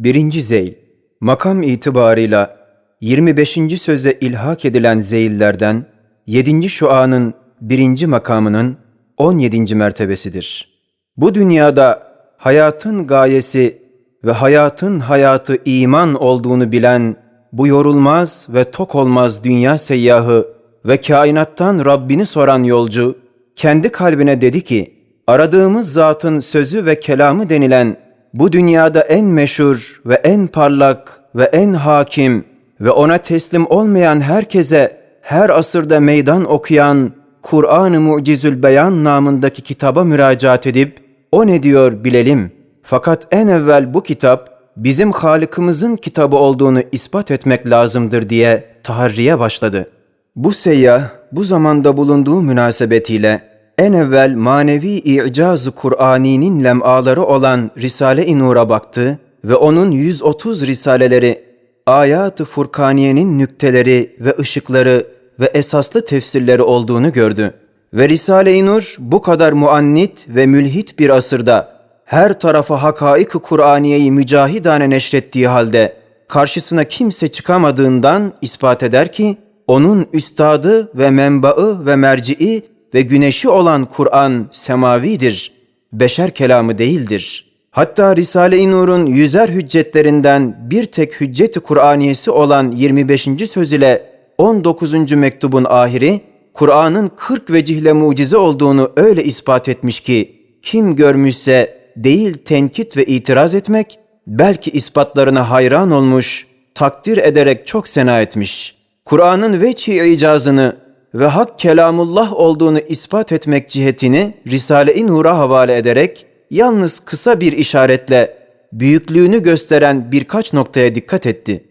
1. Zeyl Makam itibarıyla 25. söze ilhak edilen zeyillerden 7. şuanın 1. makamının 17. mertebesidir. Bu dünyada hayatın gayesi ve hayatın hayatı iman olduğunu bilen bu yorulmaz ve tok olmaz dünya seyyahı ve kainattan Rabbini soran yolcu kendi kalbine dedi ki aradığımız zatın sözü ve kelamı denilen bu dünyada en meşhur ve en parlak ve en hakim ve ona teslim olmayan herkese her asırda meydan okuyan Kur'an-ı Mucizül Beyan namındaki kitaba müracaat edip o ne diyor bilelim. Fakat en evvel bu kitap bizim Halık'ımızın kitabı olduğunu ispat etmek lazımdır diye taharriye başladı. Bu seyyah bu zamanda bulunduğu münasebetiyle en evvel manevi i'caz-ı Kur'ani'nin lem'aları olan Risale-i Nur'a baktı ve onun 130 risaleleri, ayat-ı Furkaniye'nin nükteleri ve ışıkları ve esaslı tefsirleri olduğunu gördü. Ve Risale-i Nur bu kadar muannit ve mülhit bir asırda her tarafa hakaik-ı Kur'aniyeyi mücahidane neşrettiği halde karşısına kimse çıkamadığından ispat eder ki onun üstadı ve menbaı ve merci'i ve güneşi olan Kur'an semavidir, beşer kelamı değildir. Hatta Risale-i Nur'un yüzer hüccetlerinden bir tek hücceti Kur'aniyesi olan 25. söz ile 19. mektubun ahiri, Kur'an'ın 40 vecihle mucize olduğunu öyle ispat etmiş ki, kim görmüşse değil tenkit ve itiraz etmek, belki ispatlarına hayran olmuş, takdir ederek çok sena etmiş. Kur'an'ın veçhi icazını ve hak kelamullah olduğunu ispat etmek cihetini Risale-i Nur'a havale ederek yalnız kısa bir işaretle büyüklüğünü gösteren birkaç noktaya dikkat etti.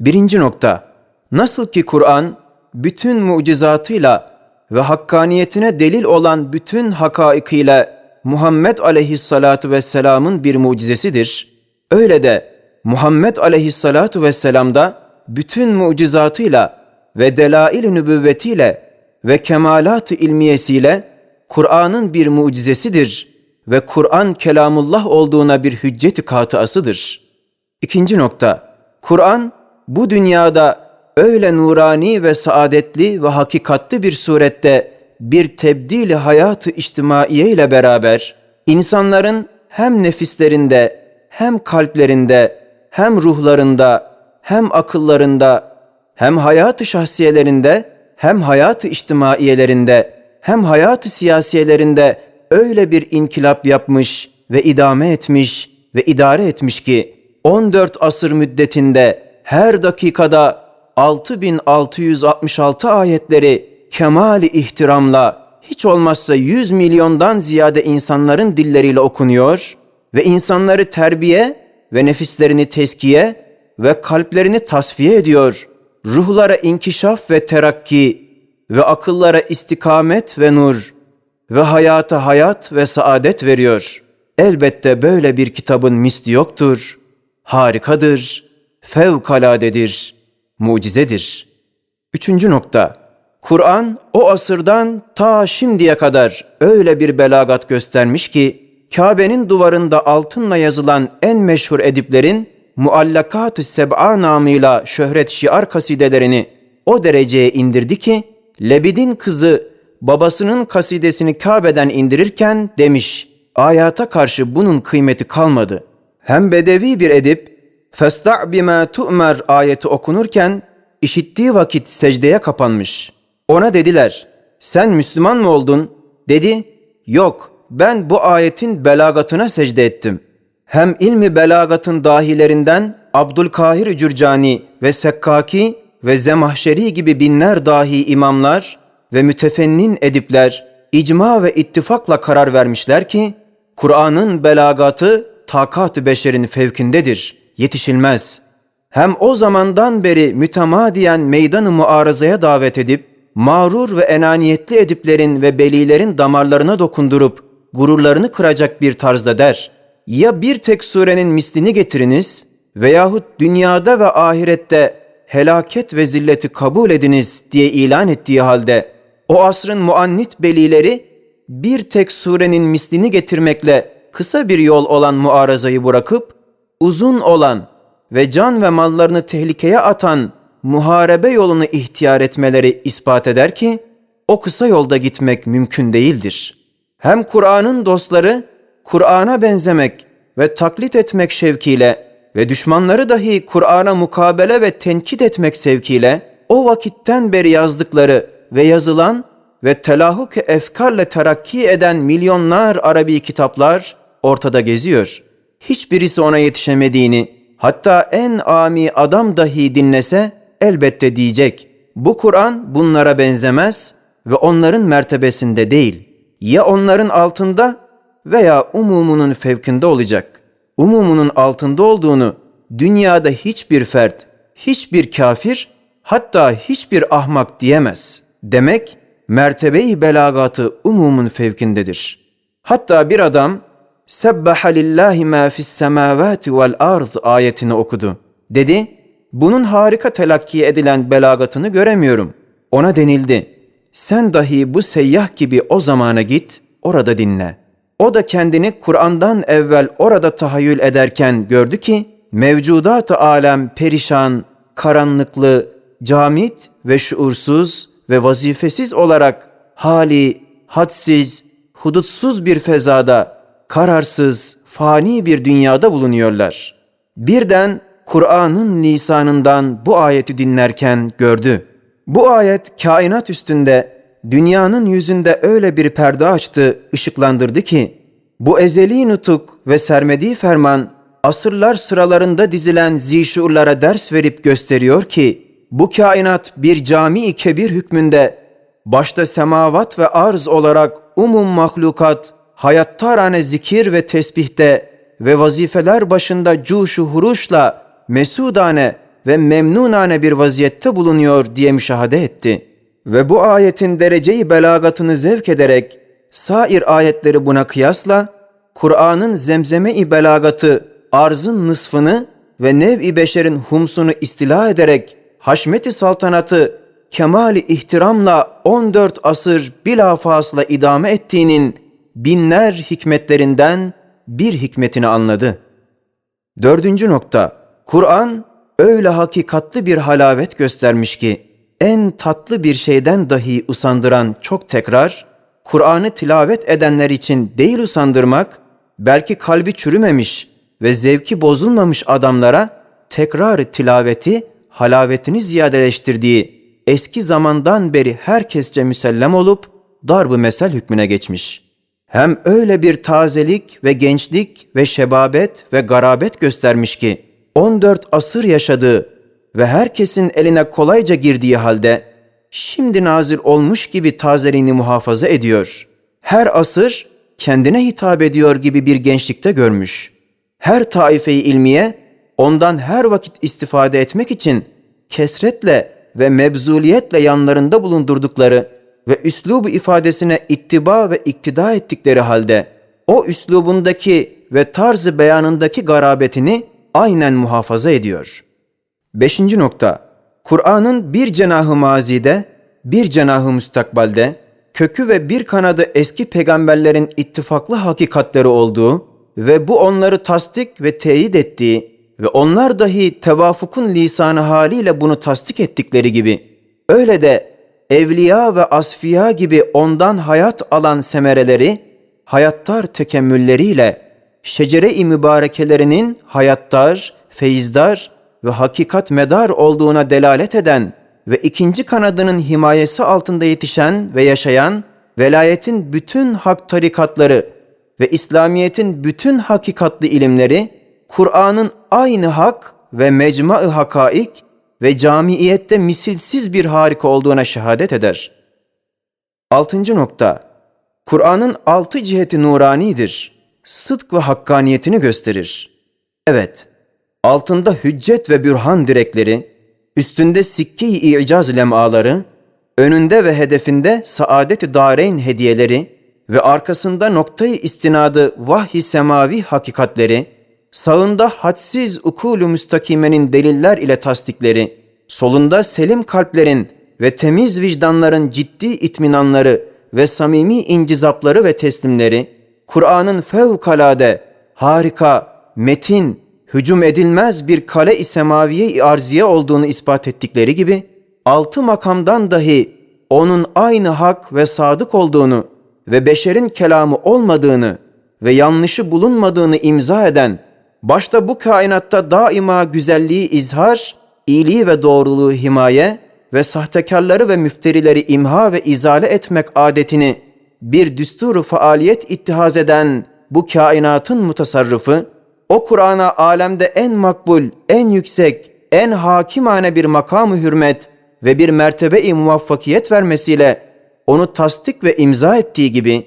Birinci nokta, nasıl ki Kur'an bütün mucizatıyla ve hakkaniyetine delil olan bütün hakaikiyle Muhammed aleyhissalatu vesselamın bir mucizesidir. Öyle de Muhammed aleyhissalatu vesselamda bütün mucizatıyla ve delail-i nübüvvetiyle ve kemalat-ı ilmiyesiyle Kur'an'ın bir mucizesidir ve Kur'an kelamullah olduğuna bir hücceti katıasıdır. İkinci nokta, Kur'an bu dünyada öyle nurani ve saadetli ve hakikatli bir surette bir tebdili hayatı içtimaiye ile beraber insanların hem nefislerinde hem kalplerinde hem ruhlarında hem akıllarında hem hayatı şahsiyelerinde hem hayatı içtimaiyelerinde hem hayatı siyasiyelerinde öyle bir inkılap yapmış ve idame etmiş ve idare etmiş ki 14 asır müddetinde her dakikada 6666 ayetleri kemali ihtiramla hiç olmazsa 100 milyondan ziyade insanların dilleriyle okunuyor ve insanları terbiye ve nefislerini teskiye ve kalplerini tasfiye ediyor. Ruhlara inkişaf ve terakki ve akıllara istikamet ve nur ve hayata hayat ve saadet veriyor. Elbette böyle bir kitabın misli yoktur. Harikadır, fevkaladedir, mucizedir. Üçüncü nokta. Kur'an o asırdan ta şimdiye kadar öyle bir belagat göstermiş ki Kabe'nin duvarında altınla yazılan en meşhur ediplerin Muallakat-ı Seb'a namıyla şöhret şiar kasidelerini o dereceye indirdi ki Lebid'in kızı babasının kasidesini Kabe'den indirirken demiş ayata karşı bunun kıymeti kalmadı. Hem bedevi bir edip Festa' bima tu'mer ayeti okunurken işittiği vakit secdeye kapanmış. Ona dediler, sen Müslüman mı oldun? Dedi, yok ben bu ayetin belagatına secde ettim. Hem ilmi belagatın dahilerinden Abdülkahir Cürcani ve Sekkaki ve Zemahşeri gibi binler dahi imamlar ve mütefennin edipler icma ve ittifakla karar vermişler ki Kur'an'ın belagatı takat-ı beşerin fevkindedir, yetişilmez. Hem o zamandan beri mütemadiyen meydanı muarazaya davet edip mağrur ve enaniyetli ediplerin ve belilerin damarlarına dokundurup gururlarını kıracak bir tarzda der. Ya bir tek surenin mislini getiriniz veyahut dünyada ve ahirette helaket ve zilleti kabul ediniz diye ilan ettiği halde o asrın muannit belileri bir tek surenin mislini getirmekle kısa bir yol olan muarazayı bırakıp uzun olan ve can ve mallarını tehlikeye atan muharebe yolunu ihtiyar etmeleri ispat eder ki o kısa yolda gitmek mümkün değildir. Hem Kur'an'ın dostları Kur'an'a benzemek ve taklit etmek şevkiyle ve düşmanları dahi Kur'an'a mukabele ve tenkit etmek sevkiyle o vakitten beri yazdıkları ve yazılan ve telahuk efkarla terakki eden milyonlar Arabi kitaplar ortada geziyor. Hiçbirisi ona yetişemediğini, hatta en ami adam dahi dinlese elbette diyecek. Bu Kur'an bunlara benzemez ve onların mertebesinde değil. Ya onların altında veya umumunun fevkinde olacak. Umumunun altında olduğunu dünyada hiçbir fert, hiçbir kafir, hatta hiçbir ahmak diyemez. Demek mertebeyi belagatı umumun fevkindedir. Hatta bir adam Sebbaha lillahi ma fis semavati vel ard ayetini okudu. Dedi, bunun harika telakki edilen belagatını göremiyorum. Ona denildi, sen dahi bu seyyah gibi o zamana git, orada dinle. O da kendini Kur'an'dan evvel orada tahayyül ederken gördü ki, mevcudat-ı alem perişan, karanlıklı, camit ve şuursuz ve vazifesiz olarak hali, hadsiz, hudutsuz bir fezada, kararsız, fani bir dünyada bulunuyorlar. Birden Kur'an'ın lisanından bu ayeti dinlerken gördü. Bu ayet kainat üstünde, dünyanın yüzünde öyle bir perde açtı, ışıklandırdı ki, bu ezeli nutuk ve sermedi ferman, asırlar sıralarında dizilen zişurlara ders verip gösteriyor ki, bu kainat bir cami-i kebir hükmünde, başta semavat ve arz olarak umum mahlukat, hayattarane zikir ve tesbihte ve vazifeler başında cuşu huruşla mesudane ve memnunane bir vaziyette bulunuyor diye müşahede etti. Ve bu ayetin dereceyi belagatını zevk ederek sair ayetleri buna kıyasla Kur'an'ın zemzeme-i belagatı arzın nısfını ve nev-i beşerin humsunu istila ederek haşmeti saltanatı kemali ihtiramla 14 asır bilafasla idame ettiğinin binler hikmetlerinden bir hikmetini anladı. Dördüncü nokta, Kur'an öyle hakikatlı bir halavet göstermiş ki, en tatlı bir şeyden dahi usandıran çok tekrar, Kur'an'ı tilavet edenler için değil usandırmak, belki kalbi çürümemiş ve zevki bozulmamış adamlara tekrar tilaveti, halavetini ziyadeleştirdiği eski zamandan beri herkesçe müsellem olup darb-ı mesel hükmüne geçmiş.'' hem öyle bir tazelik ve gençlik ve şebabet ve garabet göstermiş ki 14 asır yaşadığı ve herkesin eline kolayca girdiği halde şimdi nazil olmuş gibi tazeliğini muhafaza ediyor. Her asır kendine hitap ediyor gibi bir gençlikte görmüş. Her taifeyi ilmiye ondan her vakit istifade etmek için kesretle ve mebzuliyetle yanlarında bulundurdukları ve üslubu ifadesine ittiba ve iktida ettikleri halde o üslubundaki ve tarzı beyanındaki garabetini aynen muhafaza ediyor. Beşinci nokta, Kur'an'ın bir cenahı mazide, bir cenahı müstakbalde, kökü ve bir kanadı eski peygamberlerin ittifaklı hakikatleri olduğu ve bu onları tasdik ve teyit ettiği ve onlar dahi tevafukun lisanı haliyle bunu tasdik ettikleri gibi, öyle de evliya ve asfiya gibi ondan hayat alan semereleri, hayattar tekemmülleriyle şecere-i mübarekelerinin hayattar, feyizdar ve hakikat medar olduğuna delalet eden ve ikinci kanadının himayesi altında yetişen ve yaşayan velayetin bütün hak tarikatları ve İslamiyet'in bütün hakikatli ilimleri, Kur'an'ın aynı hak ve mecma-ı hakaik ve camiyette misilsiz bir harika olduğuna şehadet eder. Altıncı nokta, Kur'an'ın altı ciheti nuranidir. Sıdk ve hakkaniyetini gösterir. Evet, altında hüccet ve bürhan direkleri, üstünde sikke-i icaz lemaları, önünde ve hedefinde saadet-i dareyn hediyeleri ve arkasında noktayı istinadı vahyi semavi hakikatleri, sağında hadsiz ukulu müstakimenin deliller ile tasdikleri, solunda selim kalplerin ve temiz vicdanların ciddi itminanları ve samimi incizapları ve teslimleri, Kur'an'ın fevkalade, harika, metin, hücum edilmez bir kale-i semaviye arziye olduğunu ispat ettikleri gibi, altı makamdan dahi onun aynı hak ve sadık olduğunu ve beşerin kelamı olmadığını ve yanlışı bulunmadığını imza eden, başta bu kainatta daima güzelliği izhar, iyiliği ve doğruluğu himaye ve sahtekarları ve müfterileri imha ve izale etmek adetini bir düsturu faaliyet ittihaz eden bu kainatın mutasarrıfı, o Kur'an'a alemde en makbul, en yüksek, en hakimane bir makamı hürmet ve bir mertebe-i muvaffakiyet vermesiyle onu tasdik ve imza ettiği gibi,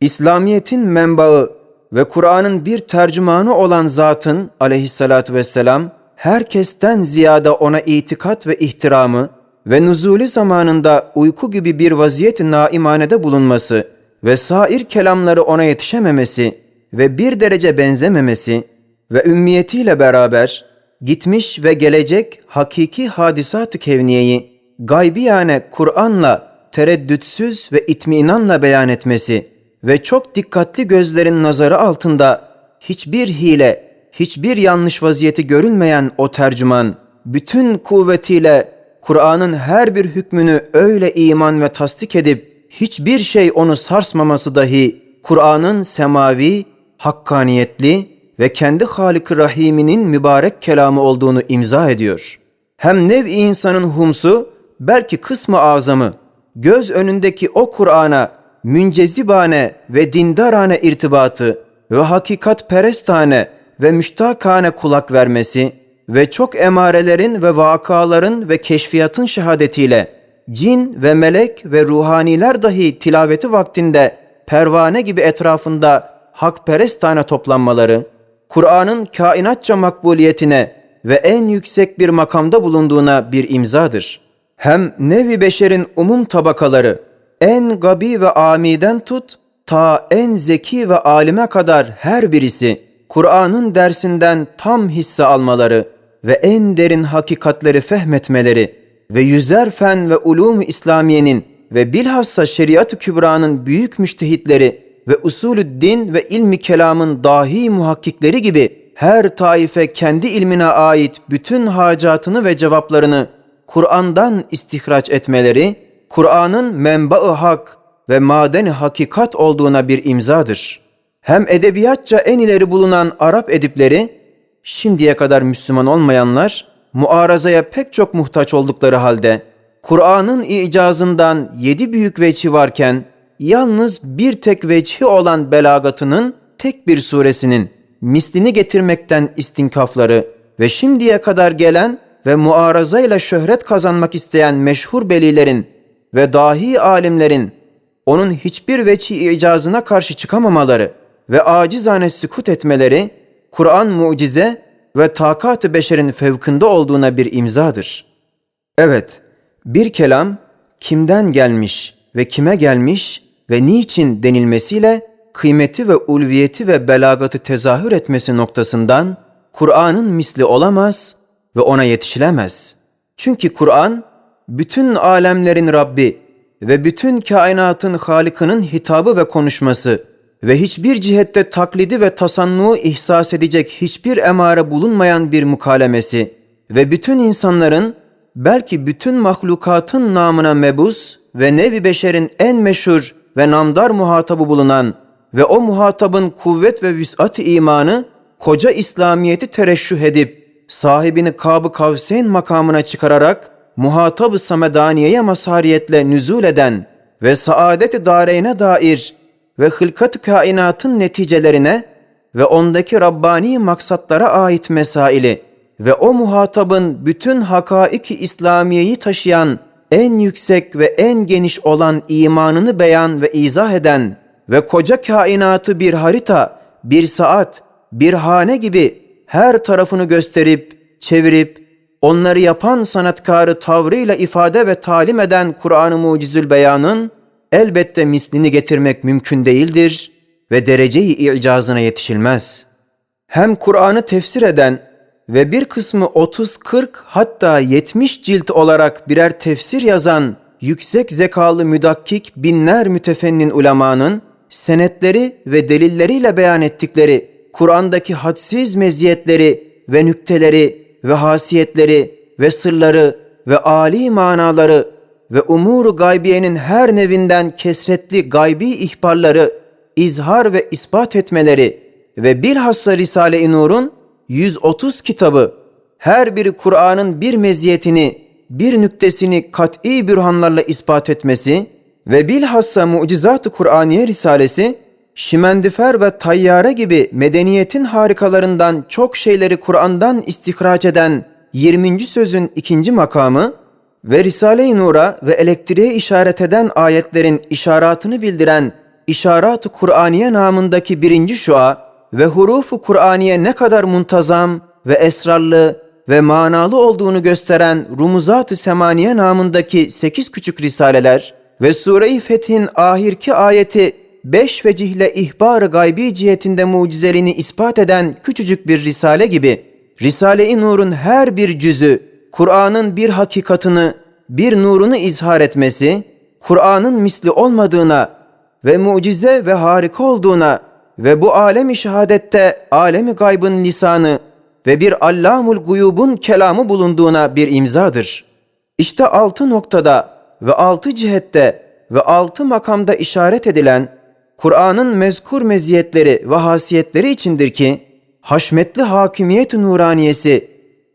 İslamiyet'in menbaı ve Kur'an'ın bir tercümanı olan zatın aleyhissalatu vesselam, herkesten ziyade ona itikat ve ihtiramı ve nuzuli zamanında uyku gibi bir vaziyet naimanede bulunması ve sair kelamları ona yetişememesi ve bir derece benzememesi ve ümmiyetiyle beraber gitmiş ve gelecek hakiki hadisat-ı kevniyeyi gaybiyane Kur'an'la tereddütsüz ve itminanla beyan etmesi ve çok dikkatli gözlerin nazarı altında hiçbir hile, hiçbir yanlış vaziyeti görülmeyen o tercüman, bütün kuvvetiyle Kur'an'ın her bir hükmünü öyle iman ve tasdik edip hiçbir şey onu sarsmaması dahi Kur'an'ın semavi, hakkaniyetli ve kendi Halik-i Rahim'inin mübarek kelamı olduğunu imza ediyor. Hem nev-i insanın humsu belki kısmı azamı göz önündeki o Kur'an'a müncezibane ve dindarane irtibatı ve hakikat perestane ve müştakane kulak vermesi ve çok emarelerin ve vakaların ve keşfiyatın şehadetiyle cin ve melek ve ruhaniler dahi tilaveti vaktinde pervane gibi etrafında hakperestane toplanmaları, Kur'an'ın kainatça makbuliyetine ve en yüksek bir makamda bulunduğuna bir imzadır. Hem nevi beşerin umum tabakaları, en gabi ve amiden tut, ta en zeki ve alime kadar her birisi, Kur'an'ın dersinden tam hisse almaları ve en derin hakikatleri fehmetmeleri ve yüzer fen ve ulûm-u İslamiye'nin ve bilhassa şeriat-ı kübranın büyük müştehitleri ve usulü din ve ilmi kelamın dahi muhakkikleri gibi her taife kendi ilmine ait bütün hacatını ve cevaplarını Kur'an'dan istihraç etmeleri, Kur'an'ın menba-ı hak ve madeni hakikat olduğuna bir imzadır. Hem edebiyatça en ileri bulunan Arap edipleri, şimdiye kadar Müslüman olmayanlar, muarazaya pek çok muhtaç oldukları halde, Kur'an'ın icazından yedi büyük veçhi varken, yalnız bir tek veçhi olan belagatının tek bir suresinin mislini getirmekten istinkafları ve şimdiye kadar gelen ve muarazayla şöhret kazanmak isteyen meşhur belilerin ve dahi alimlerin onun hiçbir veçhi icazına karşı çıkamamaları ve acizane sükut etmeleri Kur'an mucize ve takat-ı beşerin fevkinde olduğuna bir imzadır. Evet, bir kelam kimden gelmiş ve kime gelmiş ve niçin denilmesiyle kıymeti ve ulviyeti ve belagatı tezahür etmesi noktasından Kur'an'ın misli olamaz ve ona yetişilemez. Çünkü Kur'an bütün alemlerin Rabbi ve bütün kainatın Halik'inin hitabı ve konuşması ve hiçbir cihette taklidi ve tasannuğu ihsas edecek hiçbir emare bulunmayan bir mukalemesi ve bütün insanların belki bütün mahlukatın namına mebus ve nevi beşerin en meşhur ve namdar muhatabı bulunan ve o muhatabın kuvvet ve vüs'at imanı koca İslamiyeti tereşüh edip sahibini Kab-ı Kavseyn makamına çıkararak muhatab-ı Samedaniye'ye masariyetle nüzul eden ve saadet-i dareyne dair ve hılkat kainatın neticelerine ve ondaki Rabbani maksatlara ait mesaili ve o muhatabın bütün hakaiki İslamiyeyi taşıyan en yüksek ve en geniş olan imanını beyan ve izah eden ve koca kainatı bir harita, bir saat, bir hane gibi her tarafını gösterip, çevirip, onları yapan sanatkarı tavrıyla ifade ve talim eden Kur'an-ı Mucizül Beyan'ın elbette mislini getirmek mümkün değildir ve dereceyi icazına yetişilmez. Hem Kur'an'ı tefsir eden ve bir kısmı 30-40 hatta 70 cilt olarak birer tefsir yazan yüksek zekalı müdakkik binler mütefennin ulemanın senetleri ve delilleriyle beyan ettikleri Kur'an'daki hadsiz meziyetleri ve nükteleri ve hasiyetleri ve sırları ve âli manaları ve umuru gaybiyenin her nevinden kesretli gaybi ihbarları izhar ve ispat etmeleri ve bilhassa Risale-i Nur'un 130 kitabı her biri Kur'an'ın bir meziyetini, bir nüktesini kat'i bürhanlarla ispat etmesi ve bilhassa Mucizat-ı Kur'aniye Risalesi, şimendifer ve tayyare gibi medeniyetin harikalarından çok şeyleri Kur'an'dan istihraç eden 20. sözün ikinci makamı ve Risale-i Nur'a ve elektriğe işaret eden ayetlerin işaratını bildiren İşarat-ı Kur'aniye namındaki birinci şua ve hurufu Kur'aniye ne kadar muntazam ve esrarlı ve manalı olduğunu gösteren Rumuzat-ı Semaniye namındaki sekiz küçük risaleler ve Sure-i Fetih'in ahirki ayeti beş vecihle ihbar-ı gaybi cihetinde mucizelerini ispat eden küçücük bir risale gibi Risale-i Nur'un her bir cüzü Kur'an'ın bir hakikatını, bir nurunu izhar etmesi, Kur'an'ın misli olmadığına ve mucize ve harika olduğuna ve bu alem-i şehadette alemi gaybın lisanı ve bir allamul guyubun kelamı bulunduğuna bir imzadır. İşte altı noktada ve altı cihette ve altı makamda işaret edilen Kur'an'ın mezkur meziyetleri ve hasiyetleri içindir ki, haşmetli hakimiyet-i nuraniyesi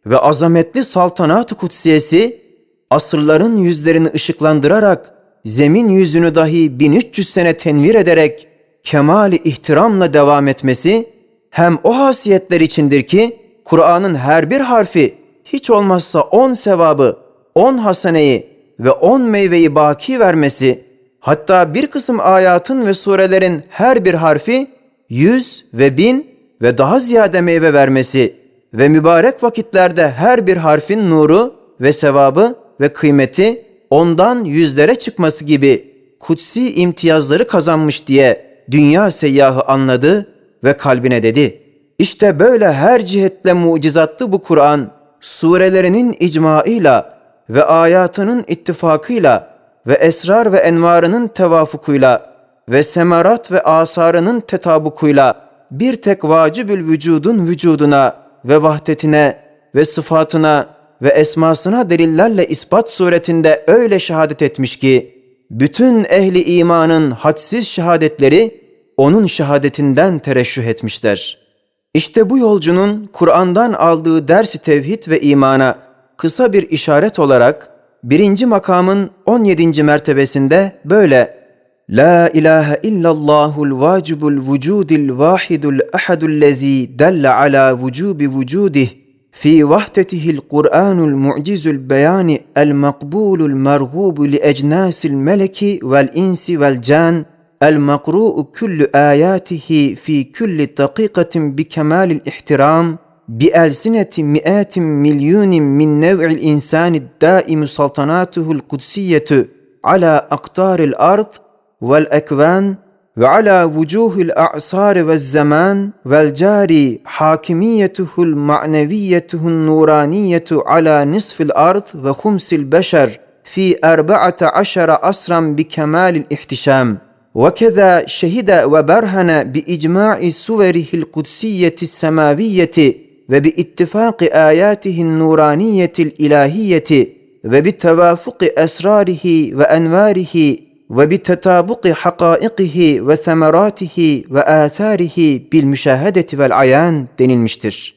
ve azametli saltanat-ı kutsiyesi, asırların yüzlerini ışıklandırarak, zemin yüzünü dahi 1300 sene tenvir ederek, kemali ihtiramla devam etmesi, hem o hasiyetler içindir ki, Kur'an'ın her bir harfi, hiç olmazsa on sevabı, on haseneyi ve on meyveyi baki vermesi, hatta bir kısım ayatın ve surelerin her bir harfi, yüz ve bin ve daha ziyade meyve vermesi ve mübarek vakitlerde her bir harfin nuru ve sevabı ve kıymeti ondan yüzlere çıkması gibi kutsi imtiyazları kazanmış diye dünya seyyahı anladı ve kalbine dedi. İşte böyle her cihetle mucizatlı bu Kur'an surelerinin icmaıyla ve ayatının ittifakıyla ve esrar ve envarının tevafukuyla ve semarat ve asarının tetabukuyla bir tek vacibül vücudun vücuduna ve vahdetine ve sıfatına ve esmasına delillerle ispat suretinde öyle şehadet etmiş ki, bütün ehli imanın hadsiz şehadetleri onun şehadetinden tereşüh etmişler. İşte bu yolcunun Kur'an'dan aldığı dersi tevhid ve imana kısa bir işaret olarak birinci makamın 17. mertebesinde böyle La ilahe illallahul vacibul vücudil vahidul ahadul lezi delle ala vücubi vücudih في وحدته القرآن المعجز البيان المقبول المرغوب لأجناس الملك والإنس والجان المقروء كل آياته في كل دقيقة بكمال الاحترام بألسنة مئات مليون من نوع الإنسان الدائم سلطناته القدسية على أقطار الأرض والأكوان وعلى وجوه الأعصار والزمان والجاري حاكميته المعنوية النورانية على نصف الأرض وخمس البشر في أربعة عشر أسرا بكمال الاحتشام. وكذا شهد وبرهن بإجماع سوره القدسية السماوية وباتفاق آياته النورانية الإلهية وبتوافق أسراره وأنواره وبتطابق حقائقه ve ثمراته ve آثاره بالمشاهدة والعيان denilmiştir.